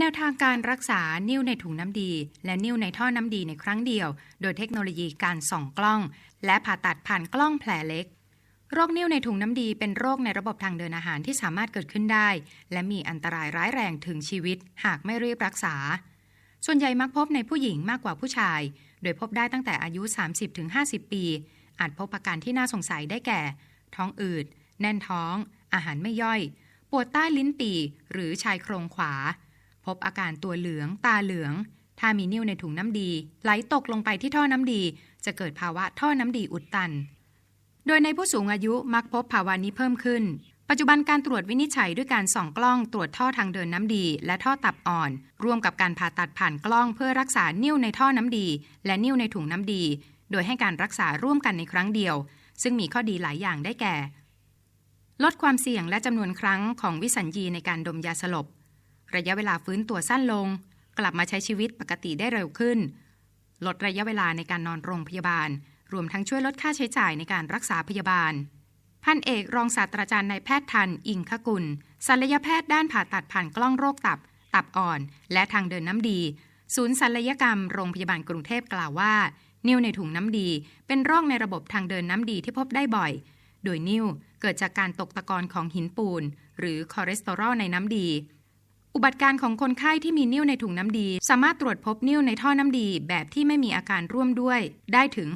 แนวทางการรักษานิ่วในถุงน้ำดี และนิ่วในท่อน้ำดีในครั้งเดียว โดยเทคโนโลยีการส่องกล้อง และผ่าตัดผ่านกล้องแผลเล็ก โรคนิ่วในถุงน้ำดีเป็นโรคในระบบทางเดินอาหารที่สามารถเกิดขึ้นได้ และมีอันตรายร้ายแรงถึงชีวิต หากไม่รีบรักษา ส่วนใหญ่มักพบในผู้หญิงมากกว่าผู้ชาย โดยพบได้ตั้งแต่อายุ 30-50 ปี อาจพบอาการที่น่าสงสัยได้แก่ ท้องอืด แน่นท้อง อาหารไม่ย่อย ปวดใต้ลิ้นปี่หรือชายโครงขวา พบอาการตัวเหลือง ตาเหลือง ถ้ามีนิ่วในถุงน้ำดี ไหลตกลงไปที่ท่อน้ำดี จะเกิดภาวะท่อน้ำดีอุดตัน โดยในผู้สูงอายุมักพบภาวะนี้เพิ่มขึ้น ปัจจุบันการตรวจวินิจฉัยด้วยการส่องกล้องตรวจท่อทางเดินน้ำดี และท่อตับอ่อน ร่วมกับการผ่าตัดผ่านกล้องเพื่อรักษานิ่วในท่อน้ำดี และนิ่วในถุงน้ำดี โดยให้การรักษาร่วมกันในครั้งเดียว ซึ่งมีข้อดีหลายอย่างได้แก่ ลดความเสี่ยงและจำนวนครั้งของวิสัญญีในการดมยาสลบ ระยะเวลาฟื้นตัวสั้นลง กลับมาใช้ชีวิตปกติได้เร็วขึ้น ลดระยะเวลาในการนอนโรงพยาบาล รวมทั้งช่วยลดค่าใช้จ่ายในการรักษาพยาบาล พันเอกรองศาสตราจารย์นายแพทย์ทัน อิงคกุลศัลยแพทย์ด้านผ่าตัดผ่านกล้องโรคตับ ตับอ่อน และทางเดินน้ำดี ศูนย์ศัลยกรรมโรงพยาบาลกรุงเทพกล่าวว่า นิ่วในถุงน้ำดี เป็นโรคในระบบทางเดินน้ำดีที่พบได้บ่อย โดยนิ่วเกิดจากการตกตะกอนของหินปูน หรือคอเลสเตอรอลในน้ำดี อุบัติการของคนไข้ที่มีนิ่วในถุงน้ำดี สามารถตรวจพบนิ่วในท่อน้ำดีแบบที่ไม่มีอาการร่วมด้วย ได้ถึง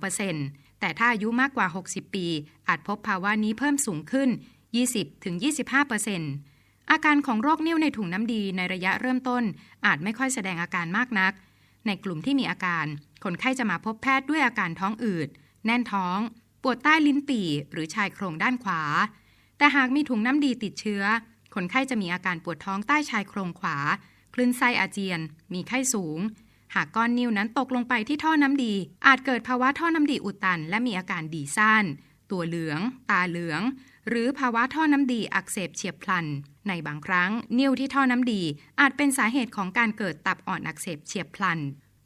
6-12%แต่ถ้าอายุมากกว่า 60 ปี อาจพบภาวะนี้เพิ่มสูงขึ้น 20-25%อาการของโรคนิ่วในถุงน้ำดีในระยะเริ่มต้น อาจไม่ค่อยแสดงอาการมากนัก ในกลุ่มที่มีอาการ คนไข้จะมาพบแพทย์ด้วยอาการท้องอืด แน่นท้อง ปวดใต้ลิ้นปี่หรือชายโครงด้านขวา แต่หากมีถุงน้ำดีติดเชื้อ คนไข้จะมีอาการปวดท้องใต้ชายโครงขวา คลื่นไส้อาเจียน มีไข้สูง หากก้อนนิ้วนั้นตกลงไปที่ท่อน้ำดี อาจเกิดภาวะท่อน้ำดีอุดตัน และมีอาการดีซ่าน ตัวเหลือง ตาเหลือง หรือภาวะท่อน้ำดีอักเสบเฉียบพลัน ในบางครั้ง นิ่วที่ท่อน้ำดี อาจเป็นสาเหตุของการเกิดตับอ่อนอักเสบเฉียบพลัน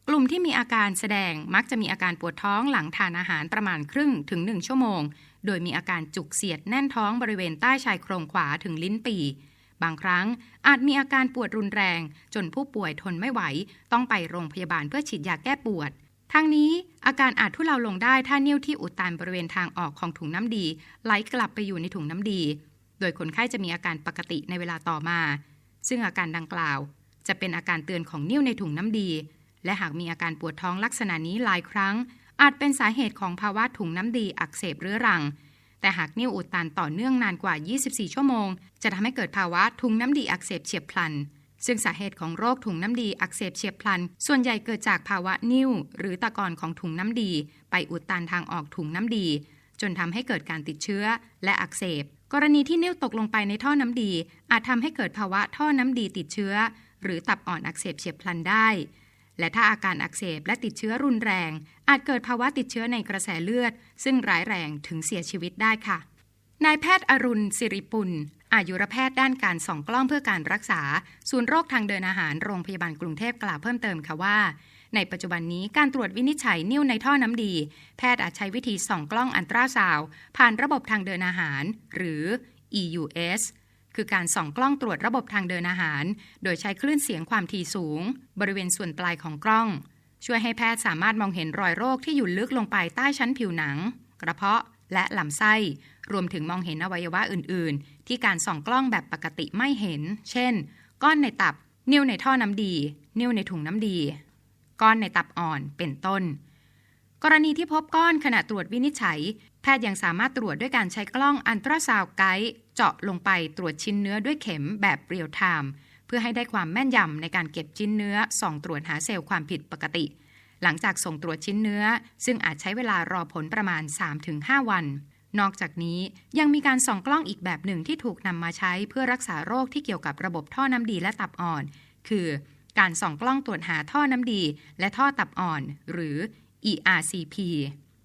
กลุ่มที่มีอาการแสดงมักจะมีอาการปวดท้องหลังทานอาหารประมาณครึ่งถึง 1 ชั่วโมง โดยมีอาการจุกเสียดแน่นท้องบริเวณใต้ชายโครงขวาถึงลิ้นปี่บางครั้งอาจมีอาการปวดรุนแรง จนผู้ป่วยทนไม่ไหว ต้องไปโรงพยาบาลเพื่อฉีดยาแก้ปวด ทั้งนี้อาการอาจทุเลาลงได้ถ้านิ่วที่อุดตันบริเวณทางออกของถุงน้ำดีไหลกลับไปอยู่ในถุงน้ำดี โดยคนไข้จะมีอาการปกติในเวลาต่อมา ซึ่งอาการดังกล่าว จะเป็นอาการเตือนของนิ่วในถุงน้ำดี และหากมีอาการปวดท้องลักษณะนี้หลายครั้ง อาจเป็นสาเหตุของภาวะถุงน้ำดีอักเสบเรื้อรัง แต่หากนิ่วอุดตันต่อเนื่องนานกว่า 24 ชั่วโมง จะทำให้เกิดภาวะถุงน้ำดีอักเสบเฉียบพลัน ซึ่งสาเหตุของโรคถุงน้ำดีอักเสบเฉียบพลัน ส่วนใหญ่เกิดจากภาวะนิ่วหรือตะกอนของถุงน้ำดี ไปอุดตันทางออกถุงน้ำดี จนทำให้เกิดการติดเชื้อและอักเสบกรณีที่นิ่วตกลงไปในท่อน้ำดี อาจทำให้เกิดภาวะท่อน้ำดีติดเชื้อ หรือตับอ่อนอักเสบเฉียบพลันได้ และถ้าอาการอักเสบและติดเชื้อรุนแรง อาจเกิดภาวะติดเชื้อในกระแสเลือด ซึ่งร้ายแรงถึงเสียชีวิตได้ค่ะ นายแพทย์อรุณสิริปุลอายุรแพทย์ด้านการส่องกล้องเพื่อการรักษา ศูนย์โรคทางเดินอาหารโรงพยาบาลกรุงเทพกล่าวเพิ่มเติมค่ะว่า ในปัจจุบันนี้การตรวจวินิจฉัยนิ่วในท่อน้ำดี แพทย์อาจใช้วิธีส่องกล้องอันตราซาวผ่านระบบทางเดินอาหาร หรือ EUS คือการส่องกล้องตรวจระบบทางเดินอาหาร โดยใช้คลื่นเสียงความถี่สูง บริเวณส่วนปลายของกล้อง ช่วยให้แพทย์สามารถมองเห็นรอยโรคที่อยู่ลึกลงไปใต้ชั้นผิวหนัง กระเพาะและลำไส้ รวมถึงมองเห็นอวัยวะอื่น ๆ ที่การส่องกล้องแบบปกติไม่เห็น เช่น ก้อนในตับ นิ่วในท่อน้ำดี นิ่วในถุงน้ำดี ก้อนในตับอ่อน เป็นต้น กรณีที่พบก้อนขณะตรวจวินิจฉัย แพทย์ยังสามารถตรวจด้วยการใช้กล้องอันตราซาวไกด์ เจาะลงไปตรวจชิ้นเนื้อด้วยเข็มแบบเรียลไทม์เพื่อให้ได้ความแม่นยำในการเก็บชิ้นเนื้อส่องตรวจหาเซลล์ความผิดปกติ หลังจากส่งตรวจชิ้นเนื้อ ซึ่งอาจใช้เวลารอผลประมาณ 3-5 วันนอกจากนี้ยังมีการส่องกล้องอีกแบบหนึ่งที่ถูกนำมาใช้เพื่อรักษาโรคที่เกี่ยวกับระบบท่อน้ำดีและตับอ่อน คือการส่องกล้องตรวจหาท่อน้ำดีและท่อตับอ่อน หรือ ERCP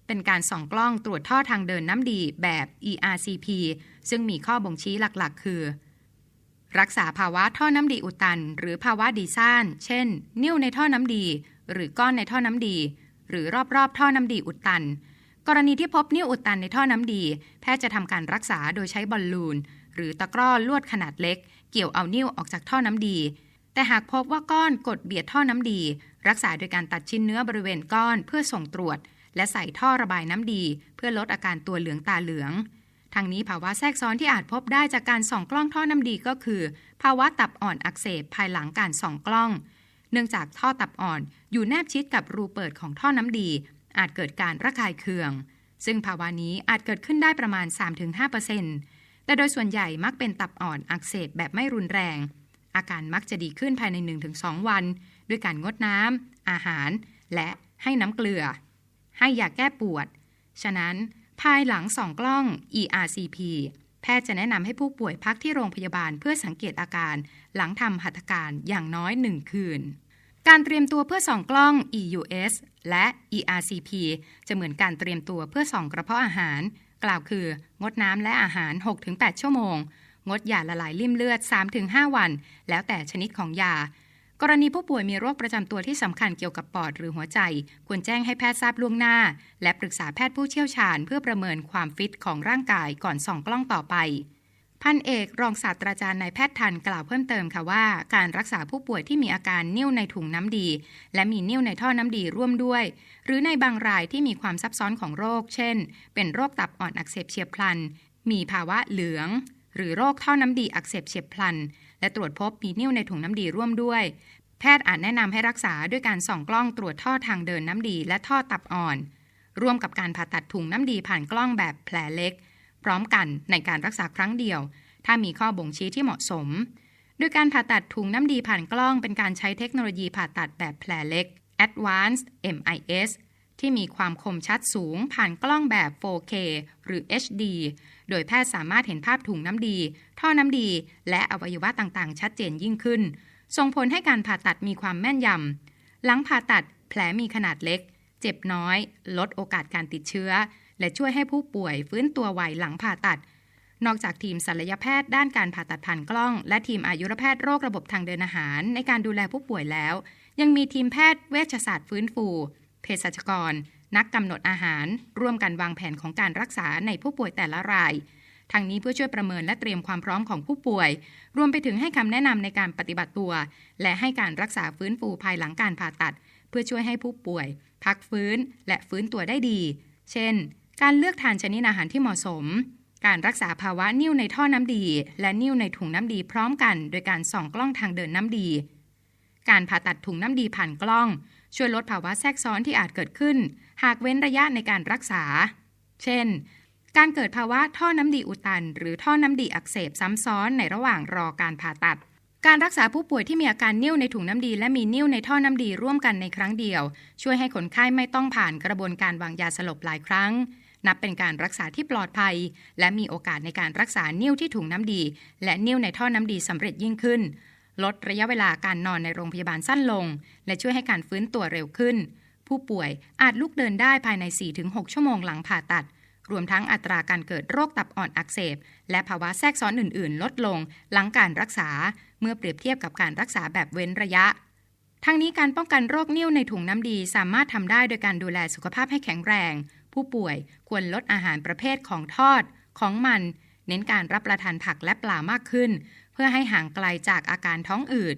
เป็นการส่องกล้องตรวจท่อทางเดินน้ำดีแบบ ERCP ซึ่งมีข้อบ่งชี้หลักๆ คือ รักษาภาวะท่อน้ำดีอุดตัน หรือภาวะดีซ่าน เช่น นิ่วในท่อน้ำดี หรือก้อนในท่อน้ำดี หรือรอบๆ ท่อน้ำดีอุดตัน กรณีที่พบนิ่วอุดตันในท่อน้ำดี แพทย์จะทำการรักษาโดยใช้บอลลูน หรือตะกร้อลวดขนาดเล็ก เกี่ยวเอานิ่วออกจากท่อน้ำดี แต่หากพบว่าก้อนกดเบียดท่อน้ำดี รักษาโดยการตัดชิ้นเนื้อบริเวณก้อนเพื่อส่งตรวจ และใส่ท่อระบายน้ำดี เพื่อลดอาการตัวเหลืองตาเหลือง ทางนี้ภาวะแทรกซ้อนที่อาจพบได้จากการส่องกล้องท่อน้ำดีก็คือ ภาวะตับอ่อนอักเสบภายหลังการส่องกล้อง เนื่องจากท่อตับอ่อนอยู่แนบชิดกับรูเปิดของท่อน้ำดี อาจเกิดการระคายเคือง ซึ่งภาวะนี้อาจเกิดขึ้นได้ประมาณ 3-5%แต่โดยส่วนใหญ่มักเป็นตับอ่อนอักเสบแบบไม่รุนแรง อาการมักจะดีขึ้นภายใน 1-2 วัน ด้วยการงดน้ำอาหาร และให้น้ำเกลือ ให้ยาแก้ปวด ฉะนั้นภายหลังส่องกล้อง ERCP แพทย์จะแนะนำให้ผู้ป่วยพักที่โรงพยาบาลเพื่อสังเกตอาการ หลังทำหัตถการอย่างน้อย1คืน การเตรียมตัวเพื่อส่องกล้อง EUS และ ERCP จะเหมือนการเตรียมตัวเพื่อส่องกระเพาะอาหาร กล่าวคืองดน้ำและอาหาร 6-8 ชั่วโมง งดยาละลายริ่มเลือด 3-5 วัน แล้วแต่ชนิดของยา กรณีผู้ป่วยมีโรคประจำตัวที่สำคัญเกี่ยวกับปอดหรือหัวใจ ควรแจ้งให้แพทย์ทราบล่วงหน้า และปรึกษาแพทย์ผู้เชี่ยวชาญ เพื่อประเมินความฟิตของร่างกายก่อนส่องกล้องต่อไป พันเอกรองศาสตราจารย์นายแพทย์ทันกล่าวเพิ่มเติมค่ะว่า การรักษาผู้ป่วยที่มีอาการนิ่วในถุงน้ำดี และมีนิ่วในท่อน้ำดีร่วมด้วย หรือในบางรายที่มีความซับซ้อนของโรค เช่น เป็นโรคตับอ่อนอักเสบเฉียบพลัน มีภาวะเหลือง หรือโรคท่อน้ำดีอักเสบเฉียบพลัน และตรวจพบมีนิ่วในถุงน้ำดีร่วมด้วย แพทย์อาจแนะนำให้รักษาด้วยการส่องกล้องตรวจท่อทางเดินน้ำดีและท่อตับอ่อน ร่วมกับการผ่าตัดถุงน้ำดีผ่านกล้องแบบแผลเล็ก พร้อมกันในการรักษาครั้งเดียว ถ้ามีข้อบ่งชี้ที่เหมาะสมโดยการผ่าตัดถุงน้ำดีผ่านกล้องเป็นการใช้เทคโนโลยีผ่าตัดแบบแผลเล็ก Advanced MIS ที่มีความคมชัดสูงผ่านกล้องแบบ 4K หรือ HD โดยแพทย์สามารถเห็นภาพถุงน้ำดี ท่อน้ำดี และอวัยวะต่างๆ ชัดเจนยิ่งขึ้น ส่งผลให้การผ่าตัดมีความแม่นยำ หลังผ่าตัดแผลมีขนาดเล็ก เจ็บน้อย ลดโอกาสการติดเชื้อ และช่วยให้ผู้ป่วยฟื้นตัวไวหลังผ่าตัด นอกจากทีมศัลยแพทย์ด้านการผ่าตัดผ่านกล้อง และทีมอายุรแพทย์โรคระบบทางเดินอาหาร ในการดูแลผู้ป่วยแล้ว ยังมีทีมแพทย์เวชศาสตร์ฟื้นฟู เภสัชกร นักกำหนดอาหาร ร่วมกันวางแผนของการรักษาในผู้ป่วยแต่ละรายทางนี้เพื่อช่วยประเมินและเตรียมความพร้อมของผู้ป่วย รวมไปถึงให้คำแนะนำในการปฏิบัติตัว และให้การรักษาฟื้นฟูภายหลังการผ่าตัด เพื่อช่วยให้ผู้ป่วย พักฟื้นและฟื้นตัวได้ดี เช่น การเลือกทานชนิดอาหารที่เหมาะสม การรักษาภาวะนิ่วในท่อน้ำดี และนิ่วในถุงน้ำดีพร้อมกัน โดยการส่องกล้องทางเดินน้ำดี การผ่าตัดถุงน้ำดีผ่านกล้อง ช่วยลดภาวะแทรกซ้อนที่อาจเกิดขึ้น หากเว้นระยะในการรักษา เช่น การเกิดภาวะท่อน้ำดีอุดตัน หรือท่อน้ำดีอักเสบซ้ำซ้อนในระหว่างรอการผ่าตัด การรักษาผู้ป่วยที่มีอาการนิ่วในถุงน้ำดี และมีนิ่วในท่อน้ำดีร่วมกันในครั้งเดียว ช่วยให้คนไข้ไม่ต้องผ่านกระบวนการวางยาสลบหลายครั้ง นับเป็นการรักษาที่ปลอดภัย และมีโอกาสในการรักษานิ่วที่ถุงน้ำดี และนิ่วในท่อน้ำดีสำเร็จยิ่งขึ้น ลดระยะเวลาการนอนในโรงพยาบาลสั้นลง และช่วยให้การฟื้นตัวเร็วขึ้น ผู้ป่วยอาจลุกเดินได้ภายใน 4-6 ชั่วโมงหลังผ่าตัด รวมทั้งอัตราการเกิดโรคตับอ่อนอักเสบ และภาวะแทรกซ้อนอื่น ๆ ลดลง หลังการรักษา เมื่อเปรียบเทียบกับการรักษาแบบเว้นระยะทั้งนี้การป้องกันโรคนิ่วในถุงน้ำดีสามารถทำได้โดยการดูแลสุขภาพให้แข็งแรง ผู้ป่วยควรลดอาหารประเภทของทอด ของมัน เน้นการรับประทานผักและปลามากขึ้น เพื่อให้ห่างไกลจากอาการท้องอืด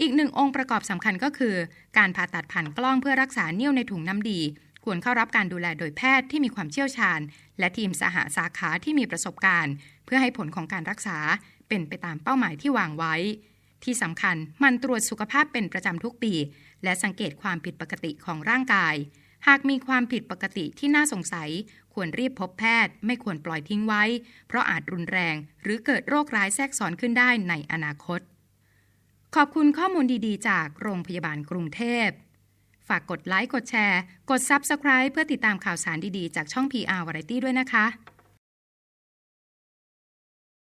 อีกหนึ่งองค์ประกอบสำคัญก็คือ การผ่าตัดผ่านกล้องเพื่อรักษาเนิ่วในถุงน้ำดี ควรเข้ารับการดูแลโดยแพทย์ที่มีความเชี่ยวชาญ และทีมสหสาขาที่มีประสบการณ์ เพื่อให้ผลของการรักษาเป็นไปตามเป้าหมายที่วางไว้ ที่สำคัญมันตรวจสุขภาพเป็นประจำทุกปี และสังเกตความผิดปกติของร่างกาย หากมีความผิดปกติที่น่าสงสัย ควรรีบพบแพทย์ ไม่ควรปล่อยทิ้งไว้ เพราะอาจรุนแรง หรือเกิดโรคร้ายแทรกซ้อนขึ้นได้ในอนาคต ขอบคุณข้อมูลดีๆ จากโรงพยาบาลกรุงเทพ ฝากกดไลค์ กดแชร์ กด Subscribe เพื่อติดตามข่าวสารดีๆ จากช่อง PR Variety ด้วยนะคะ